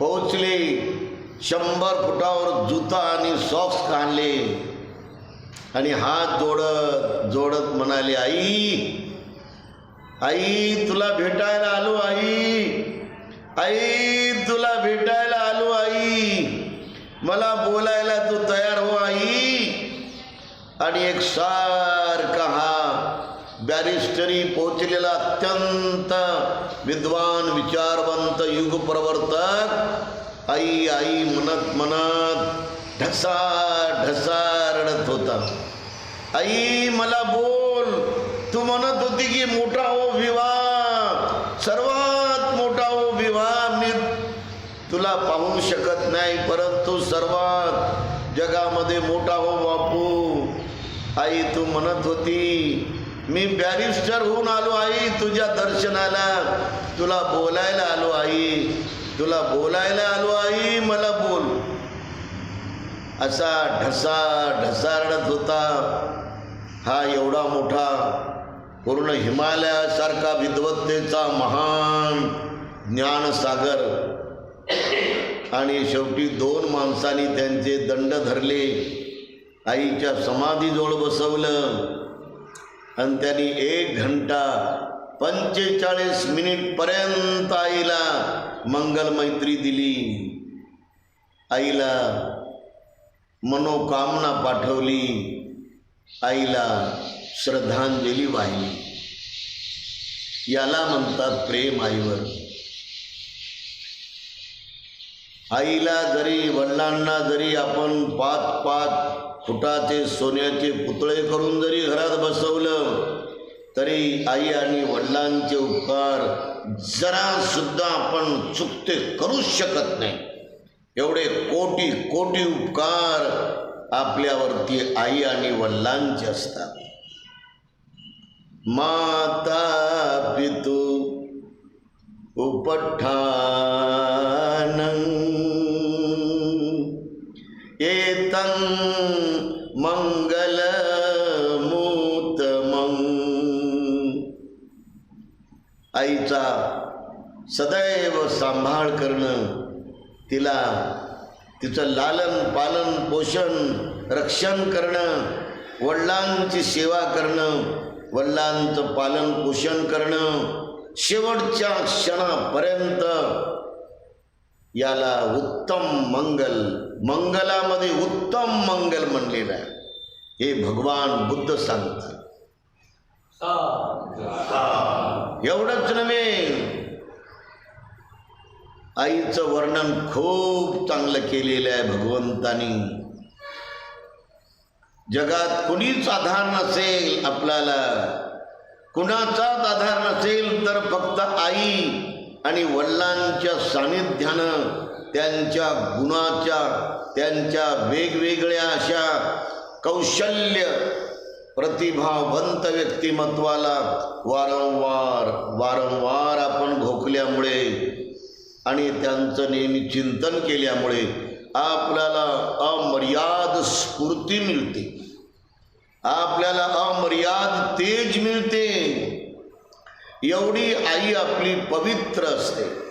पोहोचले. शंभर फुटावर जुता आणि सॉक्स काढले आणि हात जोडत जोडत म्हणाले आई आई तुला भेटायला आलो आई. आई तुला भेटायला आलो आई. मला बोलायला तू तयार हो आई. आणि एक सारखा हा बॅरिस्टरी पोचलेला अत्यंत विद्वान विचारवंत युग प्रवर्तक आई आई म्हणत म्हणत ढसा ढसा रडत होता. आई मला बोल तू म्हणत होती की मोठा हो विवाह सर्वात मोठा हो विवाह मी तुला पाहू शकत नाही परंतु सर्वात जगामध्ये मोठा हो बापू. आई तू म्हणत होती मी बॅरिस्टर होऊन आलो आई तुझ्या दर्शनाला तुला बोलायला आलो आई. तुला बोलायला आलो आई मला बोल. असा ढसा ढसारडत होता हा एवढा मोठा पूर्ण हिमालयासारखा विद्वत्तेचा महान ज्ञानसागर. आणि शेवटी दोन माणसांनी त्यांचे दंड धरले. आईच्या समाधीजवळ बसवलं. आणि त्यांनी एक घंटा पंचेचाळीस मिनिटपर्यंत आईला मंगलमैत्री दिली. आईला मनोकामना पाठवली. आईला श्रद्धांजली वाहिली. याला म्हणतात प्रेम आईवर. आईला जरी वडिलांना जरी आपण पाच पाच फुटाचे सोन्याचे पुतळे करून जरी घरात बसवलं तरी आई आणि वडिलांचे उपकार जरा सुद्धा आपण चुकते करूच शकत नाही. एवढे कोटी कोटी उपकार आपल्यावरती आई आणि वडिलांचे असतात. माता पितू उपठान एतं मंगलमूतमं सदैव सांभाळ करणं तिला तिचं लालन पालन पोषण रक्षण करणं वडिलांची सेवा करणं वडिलांचं पालन पोषण करणं शेवटच्या क्षणापर्यंत याला उत्तम मंगल मंगलामध्ये उत्तम मंगल म्हणलेलं आहे. हे भगवान बुद्ध सांगतात. एवढंच नव्हे आईचं वर्णन खूप चांगलं केलेलं आहे भगवंतानी. जगात कुणीच आधार नसेल आपल्याला. कुणाचाच आधार नसेल तर फक्त आई आणि वडिलांच्या सानिध्यानं त्यांच्या गुणाच्या त्यांच्या वेगवेगळ्या अशा कौशल्य प्रतिभावंत व्यक्तिमत्वाला वारंवार वारंवार आपण भोकल्यामुळे आणि त्यांचं नेहमी चिंतन केल्यामुळे आपल्याला अमर्याद स्फूर्ती मिळते. आपल्याला अमर्याद तेज मिळते. एवढी आई आपली पवित्र असते.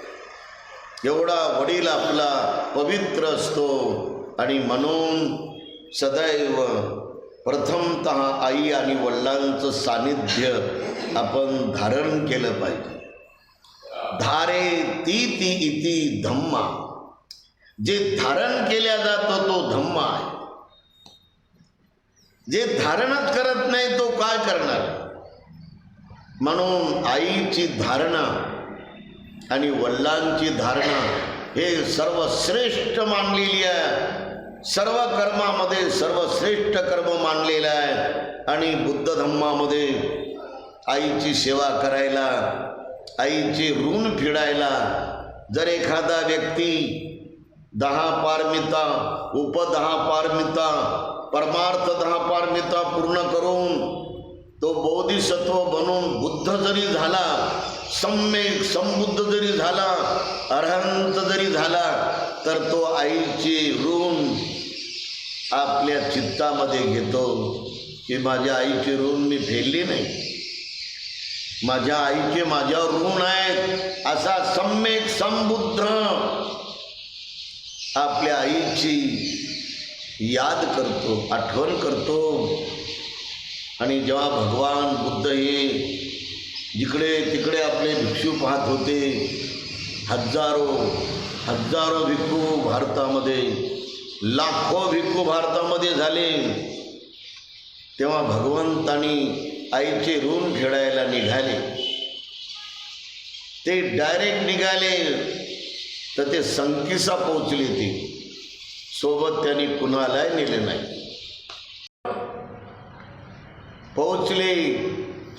एवढा वडील आपला पवित्र असतो. आणि म्हणून सदैव प्रथमत आई आणि वडिलांचं सानिध्य आपण धारण केलं पाहिजे. धारे ती ती इति धम्मा. जे धारण केल्या जातो तो धम्मा आहे. जे धारणच करत नाही तो काय करणार? म्हणून आईची धारणा आणि वडिलांची धारणा हे सर्वश्रेष्ठ मानलेली आहे. सर्व कर्मामध्ये सर्वश्रेष्ठ कर्म मानलेलं आहे. आणि बुद्ध धम्मामध्ये आईची सेवा करायला आईचे ऋण फेडायला जर एखादा व्यक्ती दहा पारमिता उपदहा पारमिता परमार्थ दहा पारमिता पूर्ण करून तो बौद्धिसत्व बनून बुद्ध जरी झाला सम्यक संबुद्ध जरी झाला अरहंत जरी झाला तर तो आईचे ऋण आपल्या चित्तामध्ये घेतो की माझ्या आईचे ऋण मी फेडली नाही. माझ्या आईचे माझ्यावर ऋण आहेत. असा सम्यक संबुद्ध आपल्या आईची याद करतो आठवण करतो. आणि जेव्हा भगवान बुद्ध हे जिकडे तिकडे आपले भिक्षू पाहत होते हजारो हजारो भिक्खू भारतामध्ये लाखो भिक्खू भारतामध्ये झाले. तेव्हा भगवंतानी आईचे ऋण खेळायला निघाले. ते डायरेक्ट निघाले तर ते संकीसा पोहोचले ते सोबत त्यांनी कुणालाही नेले नाही. पोचले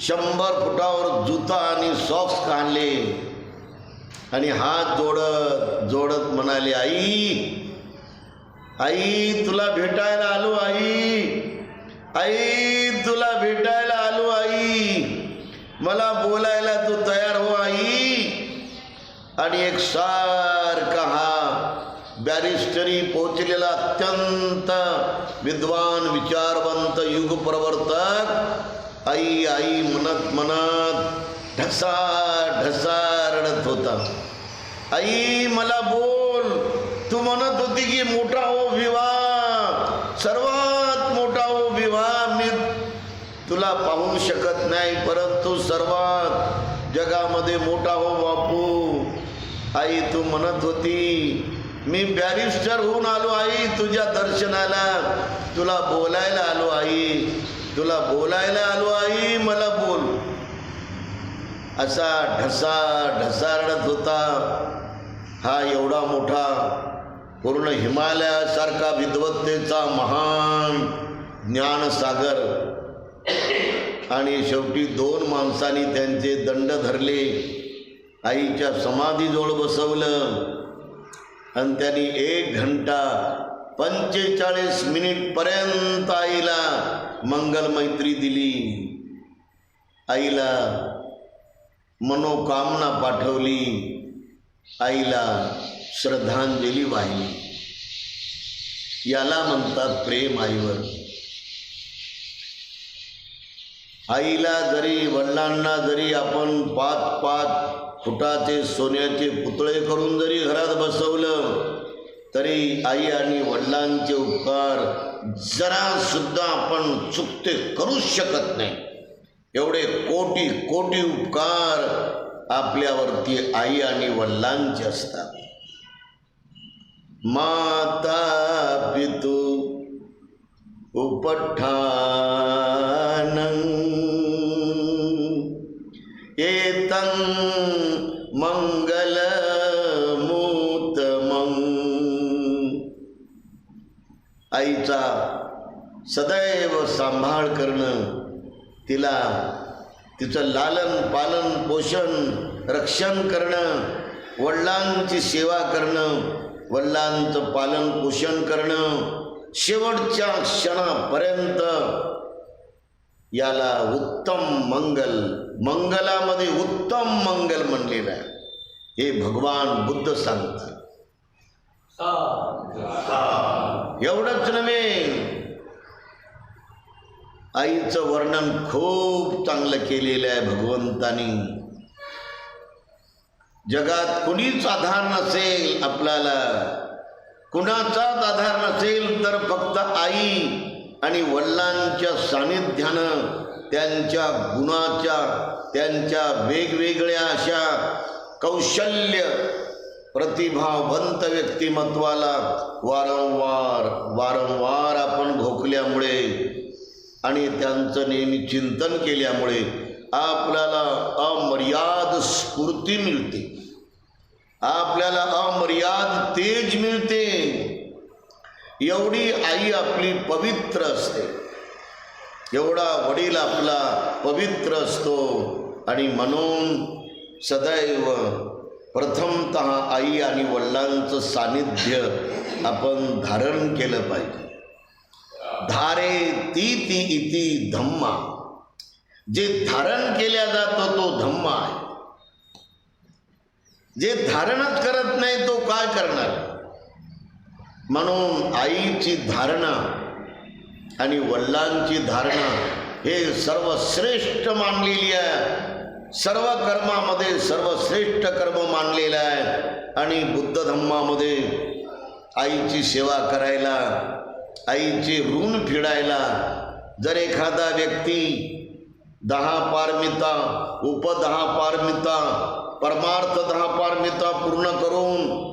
शंभर फुटावर जुता आणि सॉक्स काढले. आणि हात जोडत जोडत म्हणाले आई आई तुला भेटायला आलो आई. आई तुला भेटायला आलो आई. मला बोलायला तू तयार हो आई. आणि एक सारखा हा बॅरिस्टरी पोचलेला अत्यंत विद्वान विचारवंत युग प्रवर्तक. आई आई म्हणत म्हणत ढसा ढसा रडत होता. आई मला बोल. तू म्हणत होती की मोठा हो विवाह. सर्व मोठा हो विवाह मी तुला पाहू शकत नाही परंतु सर्वात जगामध्ये मोठा हो बापू. आई तू म्हणत होती मी बॅरिस्टर होऊन आलो आई तुझ्या दर्शनाला. तुला बोलायला आलो आई. तुला बोलायला आलो आई मला बोल. असा ढसा ढसारडत होता. हा एवढा मोठा पूर्ण हिमालयासारखा विद्वत्तेचा महान ज्ञानसागर. आणि शेवटी दोन माणसांनी त्यांचे दंड धरले. आईच्या समाधीजवळ बसवलं. आणि त्यांनी एक घंटा पंचेचाळीस मिनिटपर्यंत आईला मंगल मैत्री दिली. आईला मनोकामना पाठवली. आईला श्रद्धांजली वाहिली. याला म्हणतात प्रेम आईवर. आईला जरी वडिलांना जरी आपण पाच पाच फुटाचे सोन्याचे पुतळे करून जरी घरात बसवलं तरी आई आणि वडिलांचे उपकार जरासुद्धा आपण चुकते करूच शकत नाही. एवढे कोटी कोटी उपकार आपल्यावरती आई आणि वडिलांचे असतात. माता पितू उपठानं आईचा सदैव सांभाळ करणं तिला तिचं लालन पालन पोषण रक्षण करणं वडिलांची सेवा करणं वडिलांचं पालन पोषण करणं शेवटच्या क्षणापर्यंत याला उत्तम मंगल मंगलामध्ये उत्तम मंगल म्हणलेलं आहे. हे भगवान बुद्ध सांगतात. एवढंच नव्हे. आईचं वर्णन खूप चांगलं केलेलं आहे भगवंतानी. जगात कुणीच आधार नसेल आपल्याला. कुणाचाच आधार नसेल तर फक्त आई आणि वडिलांच्या सानिध्यानं त्यांच्या गुणाच्या त्यांच्या वेगवेगळ्या अशा कौशल्य प्रतिभावंत व्यक्तिमत्वाला वारंवार वारंवार आपण भोकल्यामुळे आणि त्यांचं नेहमी चिंतन केल्यामुळे आपल्याला अमर्याद स्फूर्ती मिळते. आपल्याला अमर्याद तेज मिळते. एवढी आई आपली पवित्र असते. एवढा वडील आपला पवित्र असतो. आणि म्हणून सदैव प्रथमत आई आणि वडिलांचं सानिध्य आपण धारण केलं पाहिजे. धारे ती ती इति धम्मा. जे धारण केल्या जातो तो धम्मा आहे. जे धारणच करत नाही तो काय करणार? म्हणून आईची धारणा आणि वडिलांची धारणा हे सर्वश्रेष्ठ मानलेली आहे. सर्व कर्मामध्ये सर्वश्रेष्ठ कर्म मानलेलं आहे. आणि बुद्ध धम्मामध्ये आईची सेवा करायला आईचे ऋण फिडायला जर एखादा व्यक्ती दहा पारमिता उपदहा पारमिता परमार्थ दहा पारमिता पूर्ण करून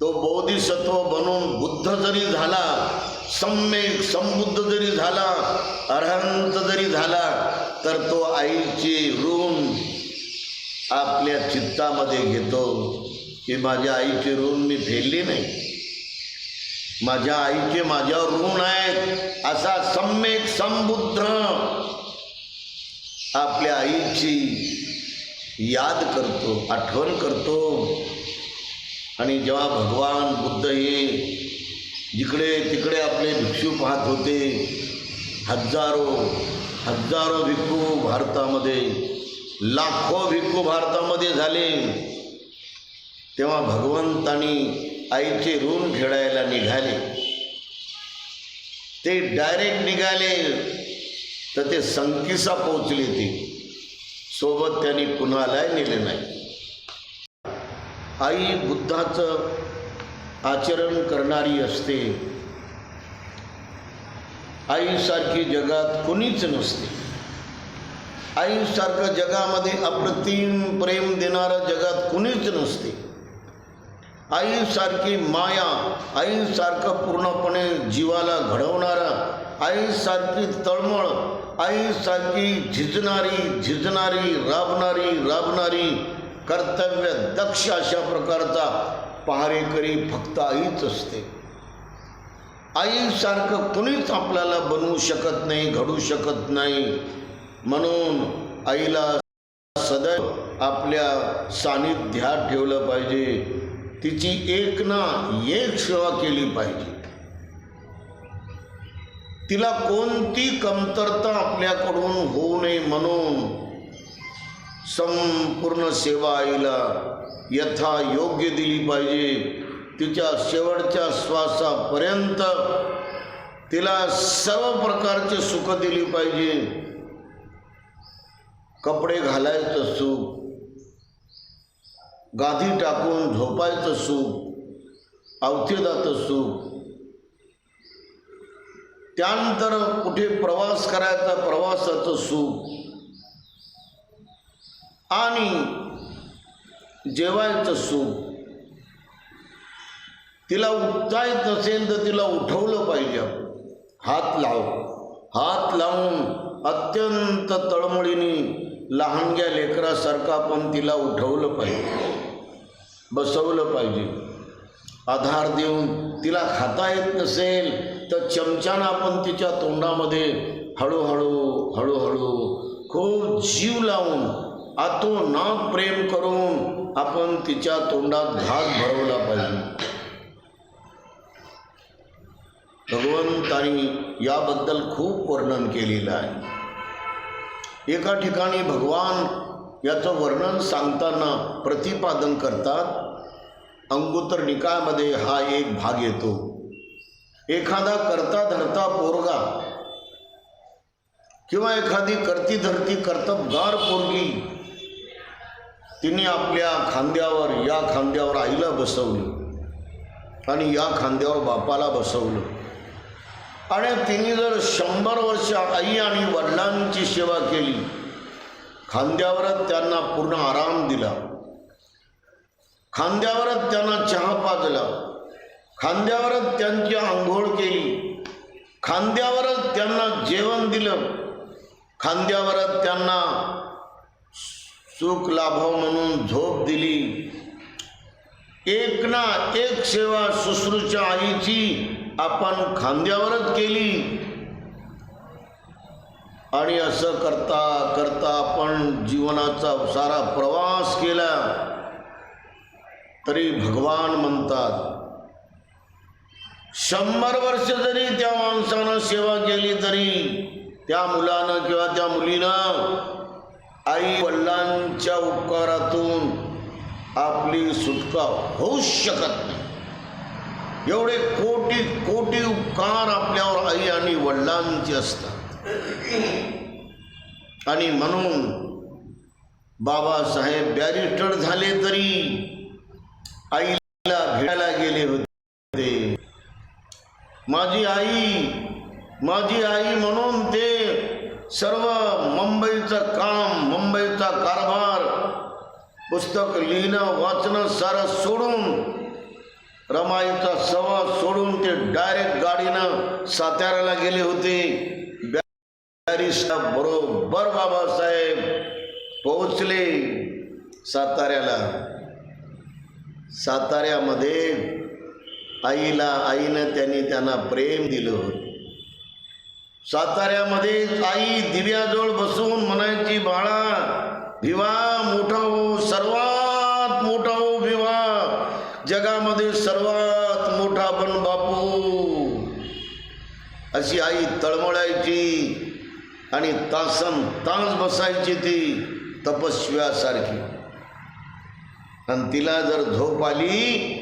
तो बोधिसत्व बनून बुद्ध जरी झाला सम्यक समबुद्ध जरी झाला अरहंत जरी झाला तर तो आईची ऋण आपल्या चित्तामध्ये घेतो की माझ्या आईचे ऋण मी फेडले नाही. माझ्या आईचे माझ्यावर ऋण आहेत असा सम्यक समबुद्ध आपल्या आईची याद करतो आठवण करतो. आणि जेव्हा भगवान बुद्ध हे जिकडे तिकडे आपले भिक्षू पाहत होते हजारो हजारो भिक्खू भारतामध्ये लाखो भिक्खू भारतामध्ये झाले तेव्हा भगवंतानी आईचे ऋण फेडायला निघाले. ते डायरेक्ट निघाले तर ते संकीसा पोचले ते. सोबत त्यांनी कुणालाही नेले नाही. आई बुद्धाचं आचरण करणारी असते. आईसारखी जगात कुणीच नसते. आईसारखं जगामध्ये अप्रतिम प्रेम देणारं जगात कुणीच नसते. आईसारखी माया आईसारखं पूर्णपणे जीवाला घडवणारा आईसारखी तळमळ आईसारखी झिजणारी झिजणारी राबणारी राबणारी कर्तव्य दक्ष अशा प्रकारचा पहारेकरी फक्त आईच असते. आईसारखं कुणीच आपल्याला बनवू शकत नाही घडू शकत नाही. म्हणून आईला सदैव आपल्या सानिध्यात ठेवलं पाहिजे. तिची एक ना एक सेवा केली पाहिजे. तिला कोणती कमतरता आपल्याकडून होऊ नये म्हणून संपूर्ण सेवा आईला यथा योग्य दिली पाहिजे. तिच्या शेवटच्या श्वासापर्यंत तिला सर्व प्रकारचे सुख दिली पाहिजे. कपडे घालायचं सुख गादी टाकून झोपायचं सुख अवथेदाचं सुख. त्यानंतर कुठे प्रवास करायचा प्रवासाचं सुख. आणि जेवायचं सुख तिला उठता येत नसेल तर तिला उठवलं पाहिजे. आपण. हात लाव. हात लावून अत्यंत तळमळीने लहानग्या लेकरासारखं आपण तिला उठवलं पाहिजे. बसवलं पाहिजे. आधार देऊन तिला खाता येत नसेल तर चमच्यानं आपण तिच्या तोंडामध्ये हळूहळू हळूहळू खूप जीव लावून आतोनात प्रेम करून आपण तिच्या तोंडात घात भरवला पाहिजे. भगवंतानी याबद्दल खूप वर्णन केलेलं आहे. एका ठिकाणी भगवान याचं वर्णन सांगताना प्रतिपादन करतात अंगुतर निकायामध्ये हा एक भाग येतो. एखादा करता धरता पोरगा किंवा एखादी करती धरती कर्तबगार पोरगी तिने आपल्या खांद्यावर या खांद्यावर आईला बसवलं. आणि या खांद्यावर बापाला बसवलं. आणि तिने जर शंभर वर्ष आई आणि वडिलांची सेवा केली खांद्यावरच त्यांना पूर्ण आराम दिला. खांद्यावरच त्यांना चहा पाजला. खांद्यावरच त्यांची आंघोळ केली. खांद्यावरच त्यांना जेवण दिलं. खांद्यावरच त्यांना सुख लाभाव म्हणून झोप दिली. एक ना एक सेवा सुश्रूच्या आईची आपण खांद्यावरच केली. आणि असं करता करता आपण जीवनाचा सारा प्रवास केला. तरी भगवान म्हणतात शंभर वर्ष जरी त्या माणसानं सेवा केली तरी त्या मुलानं किंवा त्या मुलीनं आई वडिलांच्या उपकारातून आपली सुटका होऊ शकत नाही. एवढे कोटी कोटी उपकार आपल्यावर आई आणि वडिलांचे असतात. आणि म्हणून बाबासाहेब बॅरिस्टर झाले तरी आईला भेटायला गेले होते. माझी आई माझी आई म्हणून ते सर्व मुंबईचं काम मुंबईचा कारभार पुस्तक लिहिणं वाचणं सारं सोडून रमाईचा सवा सोडून ते डायरेक्ट गाडीनं साताऱ्याला गेले होते. बरोबर बाबासाहेब पोहोचले साताऱ्याला. साताऱ्यामध्ये आईला आईनं त्यांनी त्यांना प्रेम दिलं होतं. साताऱ्यामध्ये आई दिव्याजवळ बसून म्हणायची बाळा विवाह मोठा हो सर्वात मोठा हो विवाह जगामध्ये सर्वात मोठा बन बापू. अशी आई तळमळायची आणि तासन तास बसायची ती तपस्व्यासारखी. आणि तिला जर झोप आली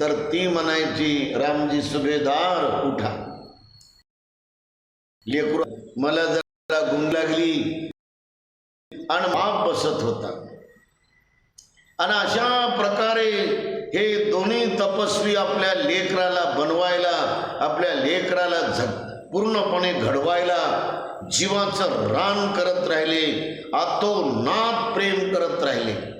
तर ती म्हणायची रामजी सुभेदार उठा. लेकरू मला जरा गुण लागली. आणि माप बसत होता. आणि अशा प्रकारे हे दोन्ही तपस्वी आपल्या लेकराला बनवायला आपल्या लेकराला झ पूर्णपणे घडवायला जीवाचं रान करत राहिले. आतोनात प्रेम करत राहिले.